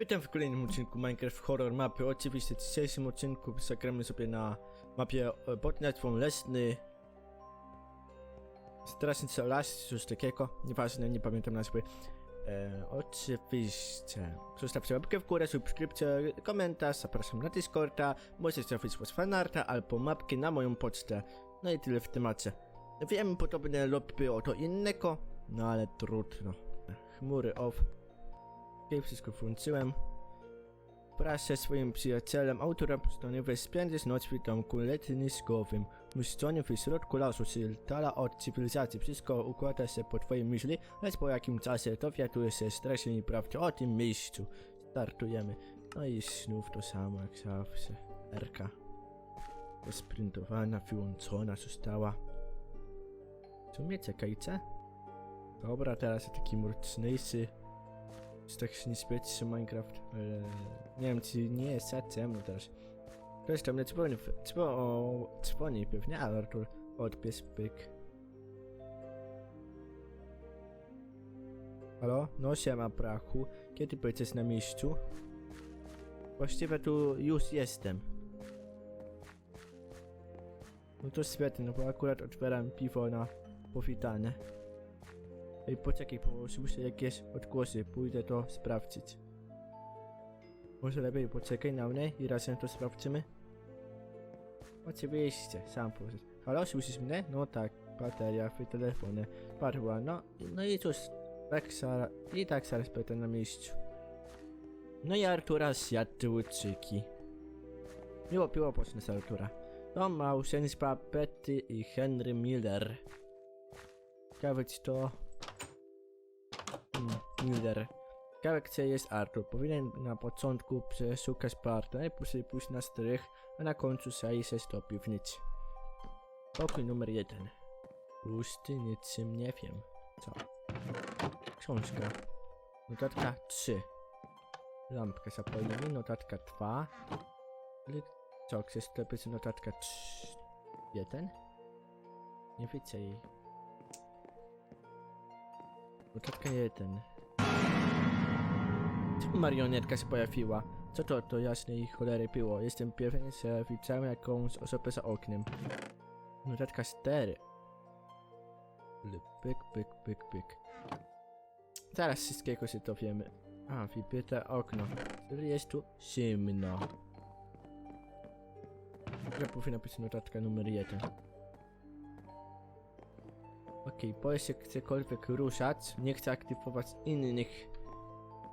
Witam w kolejnym odcinku Minecraft Horror Mapy. Oczywiście w dzisiejszym odcinku zagramy sobie na mapie e, pod nazwą Lesny Straszny Las, coś takiego. Nieważne, nie pamiętam nazwy. E, oczywiście. Zostawcie łapkę w górę, subskrypcję, komentarz, zapraszam na Discorda, możecie wysłać fanarta albo mapki na moją pocztę. No i tyle w temacie. Wiem, podobne lub było to innego, no ale trudno. Chmury off. Okej, wszystko włączyłem. Wraz ze swoim przyjacielem autorem postanowił spędzić noc w domku letniskowym. Umieszczony w środku lasu z dala od cywilizacji. Wszystko układa się po twojej myśli, lecz po jakim czasie dowiadujesz się strasznej prawdy o tym miejscu. Startujemy. No i znów to samo jak zawsze. Erka. Sprintowana, wyłączona została. Co mnie czekajcie? Dobra, teraz taki mroczniejszy. Jest tak się nie śpieci Minecraft, ale nie wiem czy nie jest za ciemno teraz. Ktoś tam nie dzwoni, dzwoni, pewnie, ale Artur odpies pyk. Halo? No siema prachu, kiedy będziesz na miejscu? Właściwie tu już jestem. No to świetnie, no bo akurat otwieram piwo na powitanie. Ej, poczekaj, słyszę jakieś odgłosy, pójdę to sprawdzić. Może lepiej poczekaj na mnie i razem to sprawdźmy? Oczywiście, sam powiedz. Halo, słyszysz mnie? No tak, bateria w telefonie padła, no, no i cóż, tak sara, i tak zaraz będę na miejscu. No i Artura zjadł łyczyki. Miło piło pocznę z Artura. To małżeństwa Betty i Henry Miller. Ciekawe to... Miller. Gdzie jest Artur. Powinien na początku przeszukać partę później pójść na strych, a na końcu zajść się do piwnicy. Pokój numer jeden. Pusty, niczym nie wiem. Co? Książka. Notatka 3. Lampkę zapalimy. Notatka 2. Klik. Co? Chcesz sklepy notatka 3. 1? Nie widzę jej. Notatka 1. Marionetka się pojawiła? Co to to jasnej cholery było? Jestem pewien, że widziałem jakąś osobę za oknem. Notatka 4. Pyk, pyk, pyk, pyk. Zaraz wszystkiego się dowiemy. A, wybite okno. Jest tu zimno. Ja powinna być notatka numer 1. Okej, okay, boję się gdziekolwiek ruszać. Nie chcę aktywować innych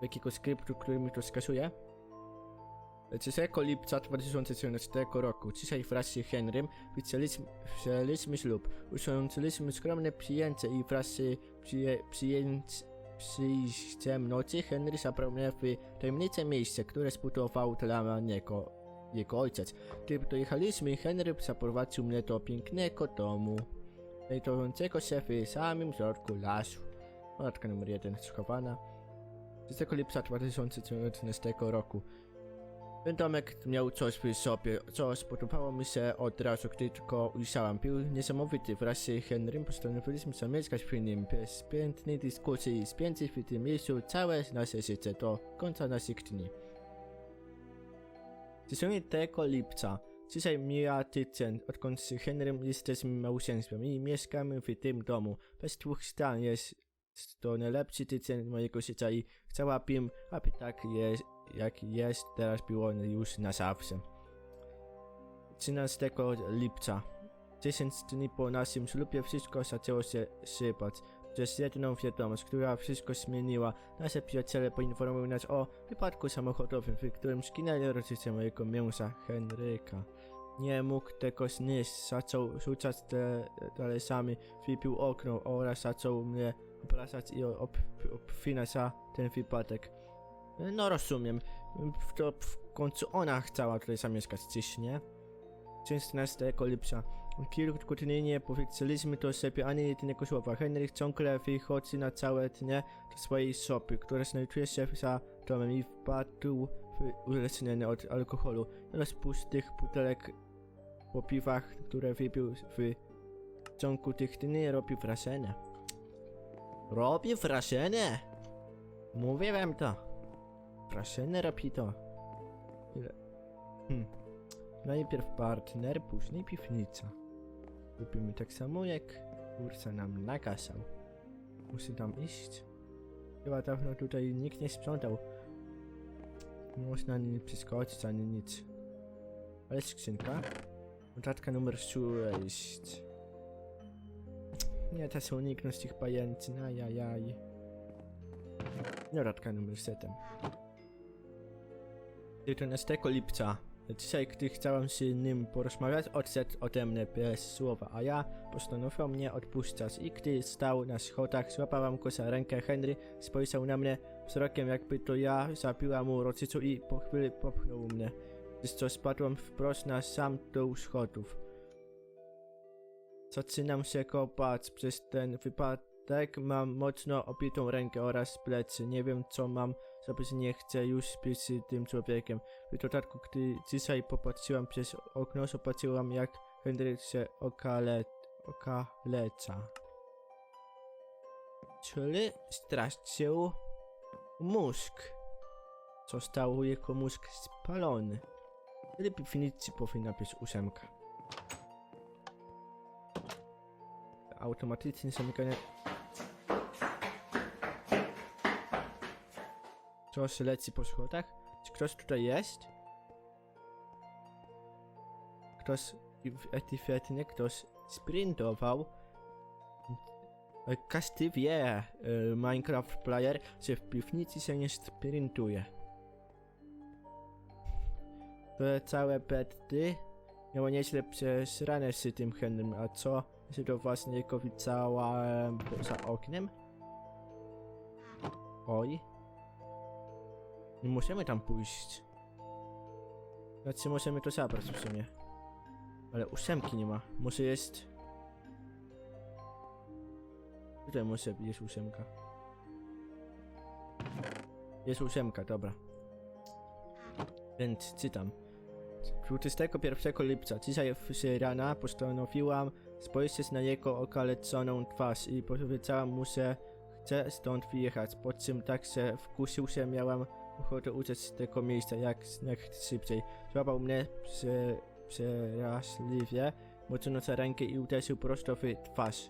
jakiegoś skryptu, który mi to skasuje. 3 lipca 2014 roku, dzisiaj wraz z Henrym wzięliśmy, ślub. Usiągliśmy skromne przyjęcie i wraz z przyjęć, przyjściem nocy Henry zabrał mnie w tajemnicze miejsce, które zbudował dla niego jego ojciec. Gdy dojechaliśmy, Henry zaprowadził mnie do pięknego domu, znajdującego się w samym środku lasu. Notatka numer 1 schowana. 3 lipca 2014 roku. Ten domek miał coś w sobie, co spodobało mi się od razu, gdy tylko ujrzałam. Był niesamowity. Wraz z Henrym postanowiliśmy zamieszkać w nim. Bez zbędnej dyskusji i spędzić w tym miejscu całe nasze życie do końca naszych dni. 10 lipca. Dzisiaj mija tydzień, odkąd z Henrym jesteśmy małżeństwem i mieszkamy w tym domu. Bez dwóch stan jest to najlepszy tydzień mojego życia i chciałabym, aby tak jest, jak jest teraz było już na zawsze. 13 lipca. 10 dni po naszym ślubie wszystko zaczęło się sypać. Przez jedną wiadomość, która wszystko zmieniła, nasze przyjaciele poinformowały nas o wypadku samochodowym, w którym zginęli rodzice mojego męża, Henryka. Nie mógł tego znieść, zaczął rzucać te talerami, wypił okno oraz zaczął mnie obracać i ob, obwinać za ten wypadek. No rozumiem, to w końcu ona chciała tutaj zamieszkać, czyż nie? 16 lipca. Kilku dni nie powiedzieliśmy do siebie ani jednego słowa. Henryk ciągle wychodzi na całe dnie do swojej szopy, która znajduje się za domem i wpadł w uzależnienie od alkoholu oraz pustych butelek po piwach, które wypił w ciągu tych dni robi wrażenie. Robi wrażenie! Mówiłem to. Proszę, nie robi to. Hmm. Najpierw partner, później piwnica. Robimy tak samo jak Ursa nam nakazał. Muszę tam iść. Chyba dawno tutaj nikt nie sprzątał. Można ani przeskoczyć, ani nic. Ale skrzynka. Notatka numer 6. Nie da się uniknąć tych pajęcin, ajajaj. Notatka numer 7. 11 lipca. Dzisiaj, gdy chciałem z nim porozmawiać, odszedł ode mnie bez słowa, a ja postanowił mnie odpuszczać i gdy stał na schodach, złapałam go za rękę Henry, spojrzał na mnie wzrokiem jakby to ja zabiła mu rodziców i po chwili popchnął mnie, z co spadłem wprost na sam dół schodów. Zaczynam się kopać przez ten wypadek, mam mocno obitą rękę oraz plecy, nie wiem co mam zrobić, nie chcę już być z tym człowiekiem. W dodatku, gdy dzisiaj popatrzyłam przez okno, zobaczyłam jak Henry się okale... okaleca. Czyli stracił mózg. Został jego mózg spalony. W definicji powinna być ósemka. Automatycznie zamykanie... Ktoś leci po schodach? Czy ktoś tutaj jest? Ktoś ewidentnie ktoś sprintował. Każdy wie, e, Minecraft Player, że w piwnicy się nie sprintuje. Całe bety miało nieźle przesrane z tym Henrym, a co? Że to właśnie jego widziałem poza oknem? Oj. Nie musimy tam pójść. Znaczy możemy to zabrać w sumie. Ale ósemki nie ma. Może jest... Tutaj może jest ósemka. Jest ósemka, dobra. Więc czytam. 21 lipca, dzisiaj z rana postanowiłam spojrzeć na jego okaleconą twarz i powiedziałam mu, że chcę stąd wyjechać. Po czym tak się wkusił, że miałam ochotę uciec z tego miejsca jak najszybciej. Złapał mnie prze, przeraźliwie, mocno za rękę i uderzył prosto w twarz.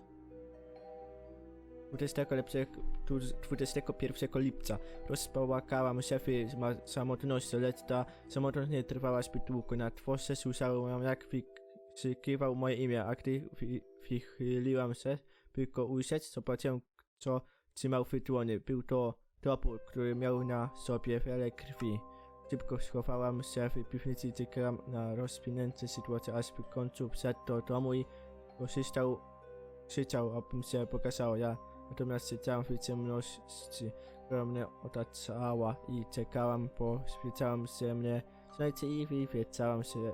20 lepsze- tu- 21 lipca rozpałakałam w ma- samotności, lecz ta samotność nie trwała zbyt długo. Na twarzy słyszałam jak wykrzykiwał moje imię, a gdy wy- wychyliłam się, by go ujrzeć, zobaczyłem co trzymał w dłoni. Był to topór, który miał na sobie wiele krwi. Szybko schowałam się w piwnicy i czekałam na rozwinięcie sytuację, aż w końcu wszedł do domu i korzystał, krzyczał, abym się pokazał. Ja natomiast siedziałam w ciemności, która mnie otaczała i czekałam, bo świecałam się mnie znajdzie i wywiedzałam się,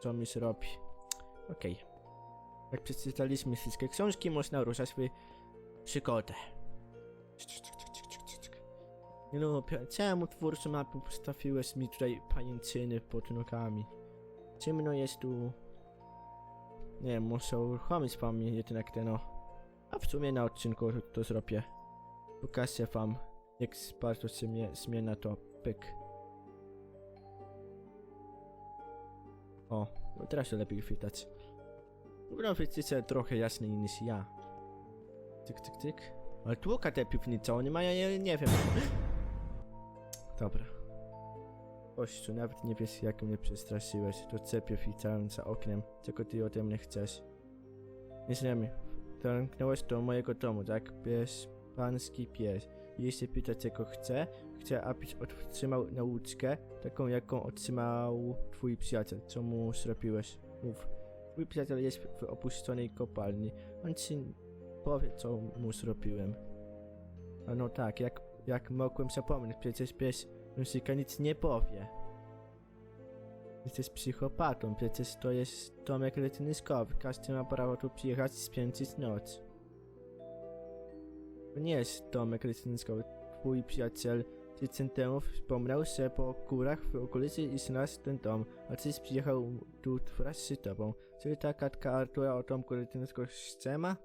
co mi zrobi. Okej. Jak przeczytaliśmy wszystkie książki, można ruszać w przygodę. No, czemu twórcy mapy postawiłeś mi tutaj pajęczyny pod nogami? Ciemno jest tu... Nie muszę uruchomić wam jednak ten no. A w sumie na odcinku to zrobię. Pokażę wam, jak bardzo się mnie zmienia to pyk. O, no teraz się lepiej widać. No widzicie trochę jasniej niż ja. Tyk, tyk, tyk. Ale tłuka te piwnice, oni mają, ja nie wiem. Dobra. Kościół, nawet nie wiesz jak mnie przestraszyłeś. To cepię widziałem za oknem. Czego ty ode mnie chcesz? Nie znamy. Dołąknąłeś do mojego domu, tak? Pies, pański pies. Jeśli pyta czego chce, chcę, abyś otrzymał nauczkę, taką jaką otrzymał twój przyjaciel. Co mu zrobiłeś? Mów. Twój przyjaciel jest w opuszczonej kopalni. On ci powie, co mu zrobiłem. A no tak, jak, jak mogłem zapomnieć, przecież pies Rusika nic nie powie. Jesteś psychopatą, przecież to jest domek letniskowy. Każdy ma prawo tu przyjechać i spędzić noc. To nie jest domek letniskowy. Twój przyjaciel tydzień temu wspomniał, że po górach w okolicy znalazł ten dom, a tyś przyjechał tu wraz z tobą. Czyli ta kartka Artura o domku letniskowym ściema?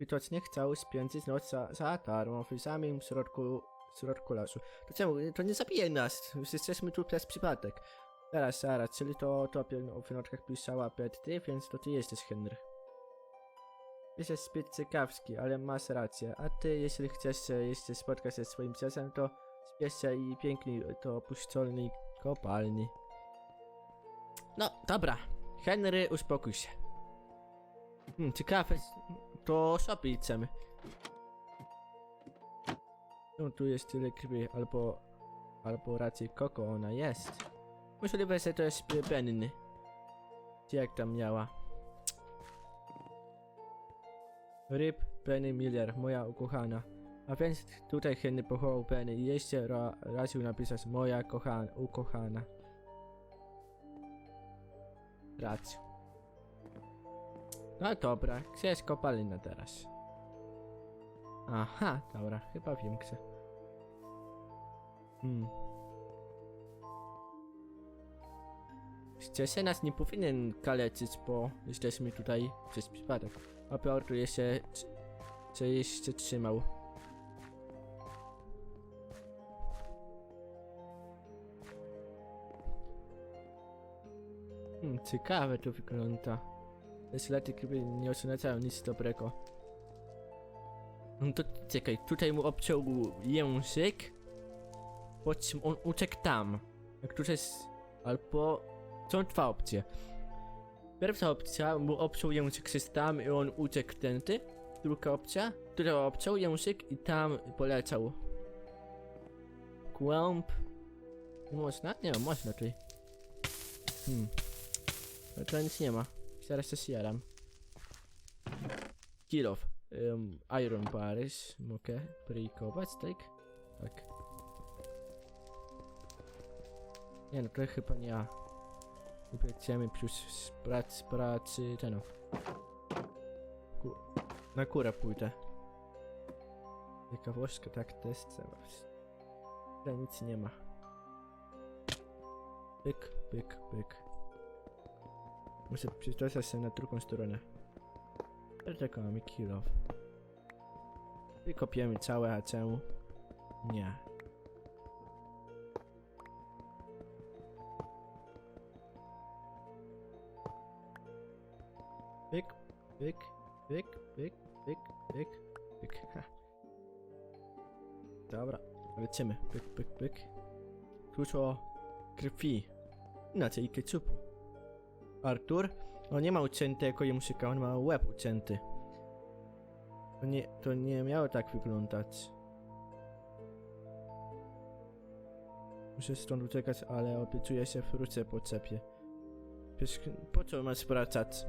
Widocznie chciał spędzić noc za, za darmo w samym środku w środku lasu. To czemu? To nie zabije nas. Jesteśmy tu przez przypadek. Zaraz, zaraz, czyli to to o wynoczkach pisała Petty, więc to ty jesteś Henry. Jesteś zbyt ciekawski, ale masz rację. A ty, jeśli chcesz się jeszcze spotkać ze swoim ciasem, to spiesz się i pięknie do opuszczonej kopalni. No, dobra. Henry, uspokój się. Hmm, ciekawe, to sobie idziemy. No tu jest tyle krwi, albo... Albo raczej koko ona jest. Możliwe, że to jest Benny. Czy jak tam miała? Ryb Penny Miller, moja ukochana. A więc tutaj Henry pochował Penny i jeszcze ra, raził napisać moja kochana, ukochana. Rację. No dobra, gdzie jest kopalina teraz? Aha, dobra, chyba wiem gdzie. Hmm. Szczerze nas nie powinien kaleczyć, bo jesteśmy tutaj przez przypadek. A Piotr jeszcze, się jeszcze trzymał. Hmm, ciekawe to wygląda. Te ślady nie oznaczają nic dobrego. No to czekaj, tutaj mu obciął język, po czym on uciekł tam. Jak tu jest... albo... Są dwa opcje. Pierwsza opcja, mu obciął język z tam i on uciekł tędy. Druga opcja, która obciął język i tam poleciał. Nie można? Nie można tutaj. Hmm. No to nic nie ma. Zaraz się zjaram. Kill off. Um, iron bars. Mogę breakować, tak? Tak. Nie no, to chyba nie ja. Upiecemy plus z pracy, pracy, ten. Ku na górę pójdę. Ciekawostka, tak, test zaraz. Tutaj nic nie ma. Pyk, pyk, pyk. Muszę przystosać się na drugą stronę. Mamy kill off? Wykopiemy całe, a czemu? Nie. Pyk, pyk, pyk, pyk, pyk, pyk, pyk. Dobra, lecimy. Pyk, pyk, pyk. Klucz o krwi. Inaczej i ketchupu. Artur? On nie ma uciętego języka, on ma łeb ucięty. To nie, to nie miało tak wyglądać. Muszę stąd uciekać, ale obiecuję się wrócę po cepie. Po co masz wracać?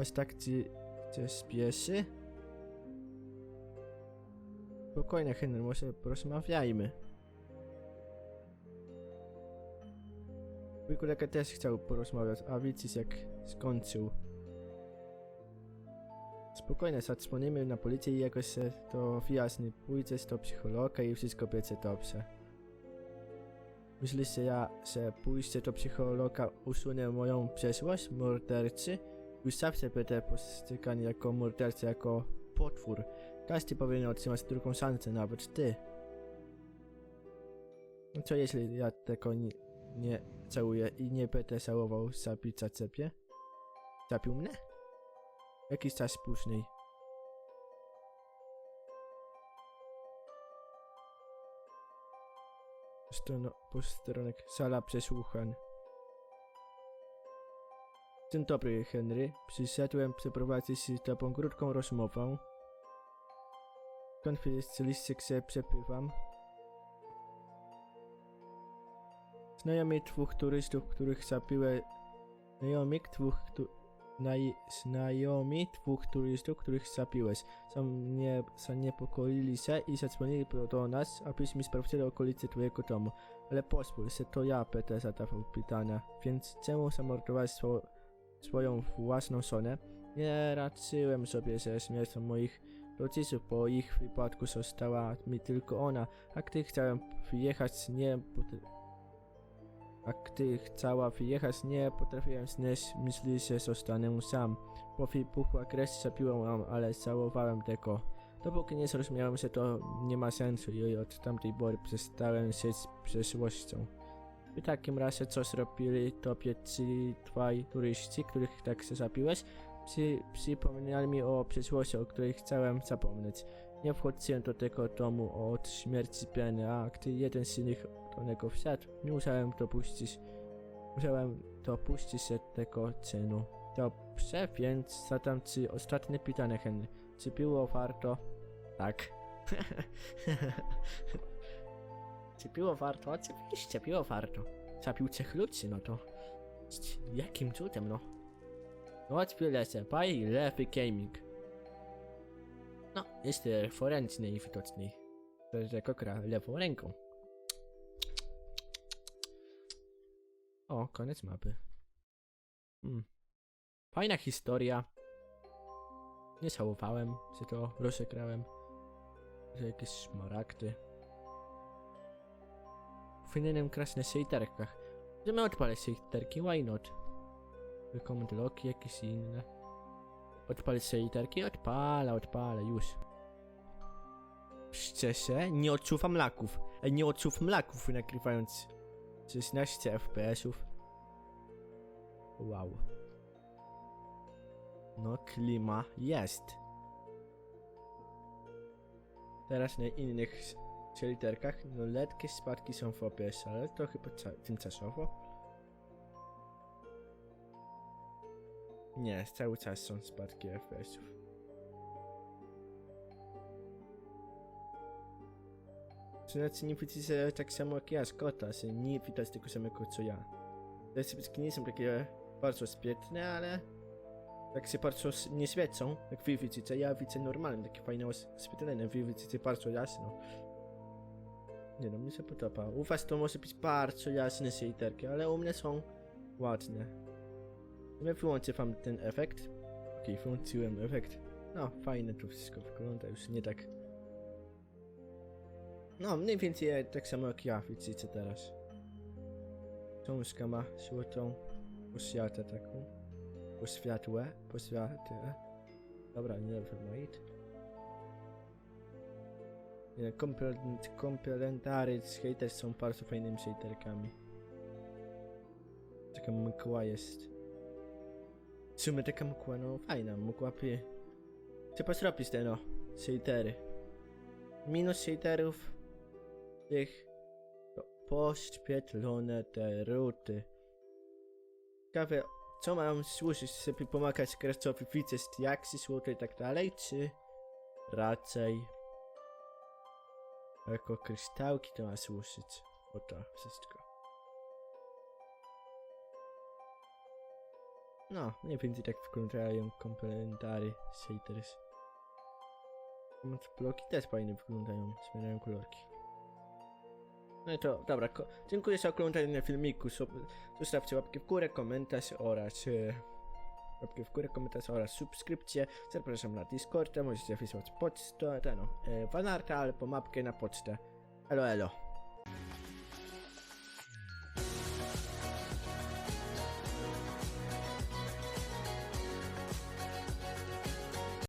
Aż tak ci cię spieszy? Spokojnie, Henry, może porozmawiajmy. Kolega też chciał porozmawiać, a widzisz jak skończył. Spokojnie, zadzwonimy na policję i jakoś się to wyjaśni. Pójdziesz do psychologa i wszystko będzie dobrze. Że ja, że pójście do psychologa usunę moją przeszłość mordercy? Już zawsze będę postrzegany jako morderca, jako potwór. Każdy powinien otrzymać drugą szansę, nawet ty. No Co jeśli ja tego nie, nie całuję i nie będę żałował zabić za ciebie? Zabił mnie? Jakiś czas później. Strono, posterunek, sala przesłuchań. Dzień dobry, Henry. Przyszedłem przeprowadzić z tobą krótką rozmowę. Konfidencjalistycznie przepływam. Znajomi dwóch turystów, których zabiłem... Znajomi dwóch... Tu... Naj... Znajomi dwóch turystów, których zabiłeś. Sam nie... zaniepokoili się i zadzwonili do nas, abyśmy sprawdzili okolice twojego domu. Ale pozwól, że to ja będę zadawał pytania. Więc czemu zamordowałeś swo... swoją własną żonę? Nie raczyłem sobie ze śmiercią moich rodziców, bo ich wypadku została mi tylko ona, a gdy chciałem wyjechać, nie... A gdy chciała wyjechać, nie potrafiłem znieść myśli, że zostanę sam. po wybuchu agresji zabiłem ją, ale całowałem tego. Dopóki nie zrozumiałem, że to nie ma sensu i od tamtej pory przestałem się z przeszłością. W takim razie co zrobili tobie ci dwaj turyści, których tak się zabiłeś? Przy, przypomnieli mi o przeszłości, o której chciałem zapomnieć. Nie wchodziłem do tego domu od śmierci Penny, a gdy jeden z nich do niego wsiadł, nie musiałem dopuścić, musiałem dopuścić się tego czynu. Dobrze, więc zadam ci ostatnie pytanie, Henry. Czy było warto? Tak. Czy było warto? Oczywiście było warto. Zabił trzech ludzi, no to... Jakim cudem, no? No odpilę się, by Lewy Gaming. No, jest forensny i widoczny. To tego gra lewą ręką. O, koniec mapy. Hmm. Fajna historia. Nie żałowałem, że to rozegrałem. Że jakieś szmaragdy. Powinienem grać na sejterkach. Możemy odpalać sejterki, why not? Recommend loki jakieś inne. Odpal sejterki, odpala, odpala, już. Szczerze, nie odczuwam laków. Ej, nie odczuwam laków nagrywając 16 FPS-ów. Wow. No, klima jest. Teraz na innych literkach, no letkie spadki są w OBS, ale ca- tymczasowo. Nie, cały czas są spadki FPS-ów. Znaczy nie widzicie tak samo jak ja, Scotta, że nie widać tego samego co ja. Te spadki nie są takie bardzo sprytne, ale tak się bardzo nie świecą, jak wy widzicie. Ja widzę normalnie, takie fajne oświetlenie, wy widzicie bardzo jasno. Nie no, mi się podoba. U was to może być bardzo jasne shaderki, ale u mnie są ładne. Wyłączę wam ten efekt. Okej, wyłączyłem efekt. No, fajne to wszystko wygląda, już nie tak... No, mniej więcej tak samo jak ja widzicie teraz. Książka ma złotą oświatę taką. Poświatłe, poświatłe. Dobra, nevermind. Nie, komplement- Komplementary z haters są bardzo fajnymi haterkami. Taka mgła jest. Sumie taka mgła, no fajna, mogłaby... Trzeba zrobić te no, shadery. Minus shaderów tych to poświetlone te ruty. Ciekawe, co mam służyć, żeby pomagać graczowi widzieć jak się złoto i tak dalej, czy raczej jako kryształki to ma służyć? O to wszystko. No, mniej więcej tak wyglądają komplementary shaders. Bloki też fajnie wyglądają, zmieniają kolorki. No i to, dobra, dziękuję za oglądanie filmiku, zostawcie łapkę w górę, komentarz oraz e, łapkę w górę, komentarz oraz subskrypcję. Zapraszam na Discorda, możecie wysłać pocztę, ten no, fanarta albo mapkę na pocztę. Elo, elo.